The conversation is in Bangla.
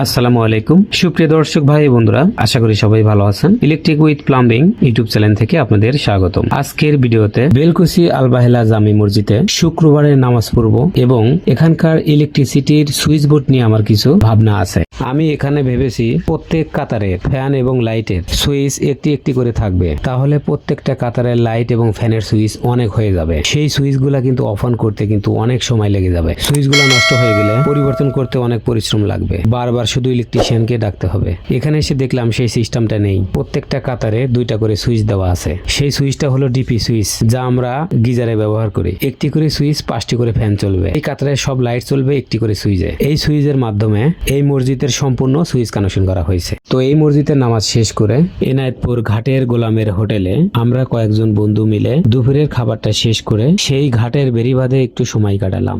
আসসালামু আলাইকুম। সুপ্রিয় দর্শক ভাই বন্ধুরা, আশা করি সবাই ভালো আছেন। Electric with plumbing YouTube channel থেকে আপনাদের স্বাগতম। আজকের ভিডিওতে বেলকুসি আলবাহেলা জামি মসজিদে শুক্রবারের নামাজ পড়ব এবং এখানকার ইলেকট্রিসিটির সুইচ বোর্ড নিয়ে আমার কিছু ভাবনা আছে। আমি এখানে ভেবেছি প্রত্যেক কাতারের ফ্যান এবং লাইটের সুইচ একটি একটি করে থাকবে। তাহলে প্রত্যেকটা কাতারের লাইট এবং ফ্যানের সুইচ অনেক হয়ে যাবে। সেই সুইচগুলা কিন্তু অফ অন করতে কিন্তু অনেক সময় লেগে যাবে। সুইচগুলো নষ্ট হয়ে গেলে পরিবর্তন করতে অনেক পরিশ্রম লাগবে। বারবার শুধু ইলেকট্রিশিয়ানকে ডাকতে হবে। এখানে এসে দেখলাম সেই সিস্টেমটা নেই। প্রত্যেকটা কাতারে দুইটা করে সুইচ দেওয়া আছে। সেই সুইচটা হলো ডিপি সুইচ যা আমরা গিজারে ব্যবহার করি। একটি করে সুইচ পাঁচটি করে ফ্যান চলবে। এই কাতারে সব লাইট চলবে, একটি করে সুইচে এই সুইচের মাধ্যমে এই মসজিদের সম্পূর্ণ সুইচ কানেকশন করা হয়েছে। তো এই মসজিদের নামাজ শেষ করে এনায়েতপুর ঘাটের গোলামের হোটেলে আমরা কয়েকজন বন্ধু মিলে দুপুরের খাবারটা শেষ করে সেই ঘাটের বেরিবাদে একটু সময় কাটালাম।